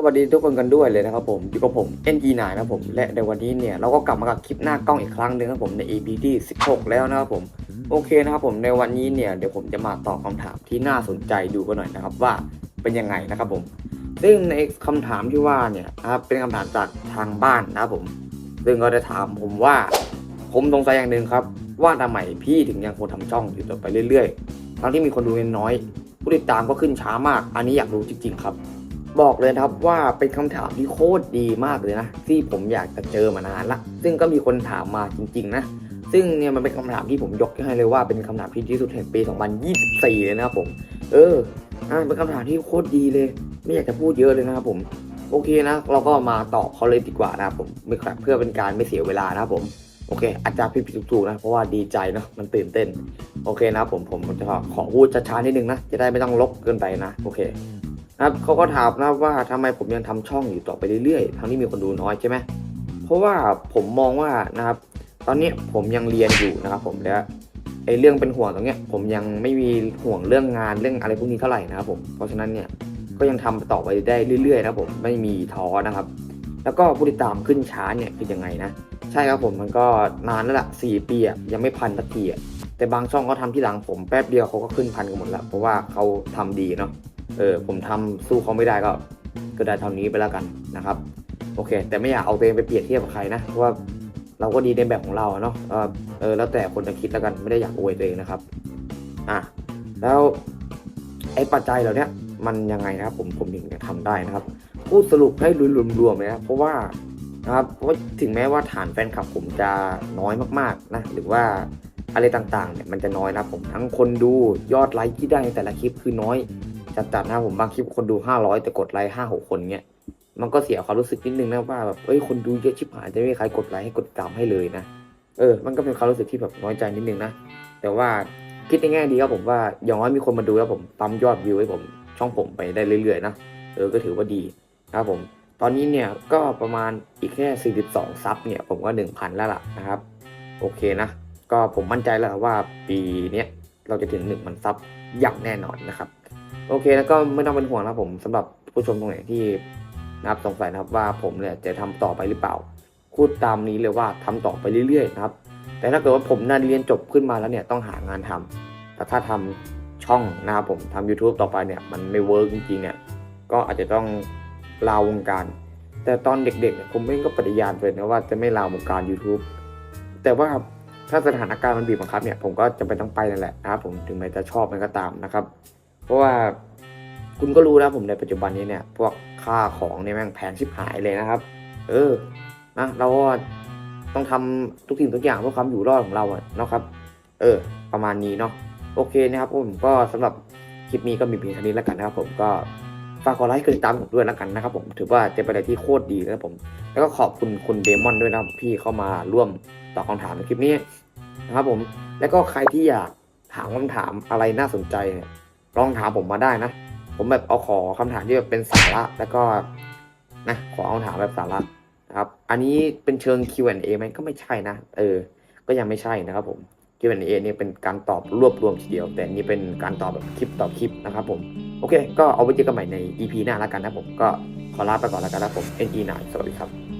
สวัสดีทุกคนกันด้วยเลยนะครับผมอยู่กับผม NG9 นะครับผมและในวันนี้เนี่ยเราก็กลับมากับคลิปหน้ากล้องอีกครั้งหนึ่งครับผมใน EP ที่ 16 แล้วนะครับผมโอเคนะครับผมในวันนี้เนี่ยเดี๋ยวผมจะมาตอบคำถามที่น่าสนใจดูกันหน่อยนะครับว่าเป็นยังไงนะครับผม ซึ่งในคำถามที่ว่าเนี่ยนะครับเป็นคำถามจากทางบ้านนะครับผม ซึ่งก็จะถามผมว่า ผมสงสัยอย่างหนึ่งครับ ว่าทำไมพี่ถึงยังคงทำช่องอยู่ต่อไปเรื่อยๆ ทั้งที่มีคนดูน้อยผู้ติดตามก็ขึ้นช้ามาก อันนี้อยากรู้จริงๆครับ บอกเลยครับว่าเป็นคำถามที่โคตรดีมากเลยนะที่ผมอยากจะเจอมานานละ ซึ่งก็มีคนถามมาจริง ๆ นะ ซึ่งเนี่ยมันเป็นคำถามที่ผมยกให้เลยว่าเป็นคำถามที่ดีที่สุดแห่งปี 2024 เลยนะครับผม เอออ่าเป็นคำถามที่โคตรดีเลย ไม่อยากจะพูดเยอะเลยนะครับผมโอเคนะ เราก็มาตอบเขาเลยดีกว่านะครับผมไม่ครับเพื่อเป็นการไม่เสียเวลานะครับผมโอเค อาจจะผิดผิดถูกๆนะ เพราะว่าดีใจเนาะมันตื่นเต้น โอเคนะผมผมจะขอพูดช้าๆนิดนึงนะ จะได้ไม่ต้องลบเกินไปนะ โอเค นะครับเขาก็ถามนะว่าทำไมผมยังทำช่องอยู่ต่อไปเรื่อยๆทั้งที่มีคนดูน้อยใช่ไหมเพราะว่าผมมองว่านะครับ ตอนนี้ผมยังเรียนอยู่นะครับ ผมแล้วไอ้เรื่องเป็นห่วงตรงเนี้ยผมยังไม่มีห่วงเรื่องงานเรื่องอะไรพวกนี้เท่าไหร่นะครับผมเพราะฉะนั้นเนี่ยก็ยังทำต่อไปได้เรื่อยๆนะผมไม่มีท้อนะครับ แล้วก็ผู้ติดตามขึ้นช้าเนี่ยคือยังไงนะใช่ครับผมมันก็นานแล้วล่ะสี่ปีอะยังไม่พันสักทีอะแต่บางช่องเขาทำที่หลังผมแป๊บเดียวเขาก็ขึ้นพันกันหมดแล้วเพราะว่าเขาทำดีเนาะ เออผมทำสู้เขาไม่ได้ก็ก็ได้เท่านี้ไปแล้วกันนะครับ โอเค แต่ไม่อยากเอาตัวเองไปเปรียบเทียบกับใครนะเพราะว่าเราก็ดีในแบบของเราเนาะเออแล้วแต่คนจะคิดแล้วกันไม่ได้อยากอวยตัวเองนะครับอะแล้วไอ้ปัจจัยเหล่านี้มันยังไงนะครับ ผมผมถึงจะทำได้นะครับพูดสรุปให้รวมๆเลยนะเพราะว่านะครับเพราะถึงแม้ว่าฐานแฟนคลับผมจะน้อยมากๆนะหรือว่าอะไรต่างๆเนี่ยมันจะน้อยนะผมทั้งคนดูยอดไลค์ที่ได้ในแต่ละคลิปคือน้อย จัดๆนะผมบางคลิปคนดู500แต่กดไลค์ห้าหกคนเงี้ยมันก็เสียความรู้สึกนิดนึงนะว่าแบบเอ้ยคนดูเยอะชิบหายจะไม่มีใครกดไลค์ให้กดตามให้เลยนะเออ มันก็เป็นความรู้สึกที่แบบน้อยใจนิดนึงนะแต่ว่าคิดในแง่ดีครับผมว่าอย่างน้อยมีคนมาดูแล้วผมปั๊มยอดวิวให้ผมช่องผมไปได้เรื่อยๆนะเออก็ถือว่าดีนะครับผม ตอนนี้เนี่ยก็ประมาณอีกแค่ 42 ซับเนี่ยผมก็ 1,000 แล้วล่ะนะครับ โอเคนะ ก็ผมมั่นใจแล้วว่าปีนี้เราจะถึง 1,000 ซับอย่างแน่นอนนะครับ โอเคแล้วก็ไม่ต้องเป็นห่วงนะครับผมสำหรับผู้ชมตรงไหนที่นะครับสงสัยนะครับว่าผมเนี่ยจะทำต่อไปหรือเปล่าพูดตามนี้เลยว่าทำต่อไปเรื่อยๆนะครับ แต่ถ้าเกิดว่าผมน่าเรียนจบขึ้นมาแล้วเนี่ยต้องหางานทำแต่ถ้าทำช่องนะครับผมทำ YouTube ต่อไปเนี่ยมันไม่เวิร์กจริงๆเนี่ยก็อาจจะต้องลาวงการ แต่ตอนเด็กๆผมเองก็ปฏิญาณไปนะว่าจะไม่ลาวงการ YouTube แต่ว่าถ้าสถานการณ์มันบีบบังคับเนี่ยผมก็จะเป็นต้องไปนั่นแหละนะครับผมถึงแม้จะชอบมันก็ตามนะครับ เพราะว่าคุณก็รู้นะผมในปัจจุบันนี้เนี่ย พวกค่าของเนี่ยแม่งแพงชิบหายเลยนะครับ เออนะเราก็ต้องทำทุกสิ่งทุกอย่างเพื่อความอยู่รอดของเราอะเนาะครับ เออ ประมาณนี้เนาะโอเคนะครับผมก็สำหรับคลิปนี้ก็มีเพียงเท่านี้แล้วกันนะครับ ผมก็ฝากกดไลค์กดติดตามผมด้วยแล้วกันนะครับ ผมถือว่าจะเป็นอะไรที่โคตรดีนะครับผม แล้วก็ขอบคุณคุณเดมอนด้วยนะครับพี่เข้ามาร่วมตอบคำถามในคลิปนี้นะครับผมแล้วก็ใครที่อยากถามคำถามอะไรน่าสนใจเนี่ย ลองถามผมมาได้นะ ผมแบบเอาขอคำถามที่แบบเป็นสาระ แล้วก็นะขอคำถามแบบสาระนะครับ อันนี้เป็นเชิง Q&A ไหมก็ไม่ใช่นะ เออ ก็ยังไม่ใช่นะครับผม Q&A เนี่ยเป็นการตอบรวบรวมทีเดียว แต่นี่เป็นการตอบแบบคลิปต่อคลิปนะครับผม โอเค ก็เอาไว้เจอกันใหม่ใน EP หน้าแล้วกันนะผม ก็ขอลาไปก่อนแล้วกันนะผม NE9 สวัสดีครับ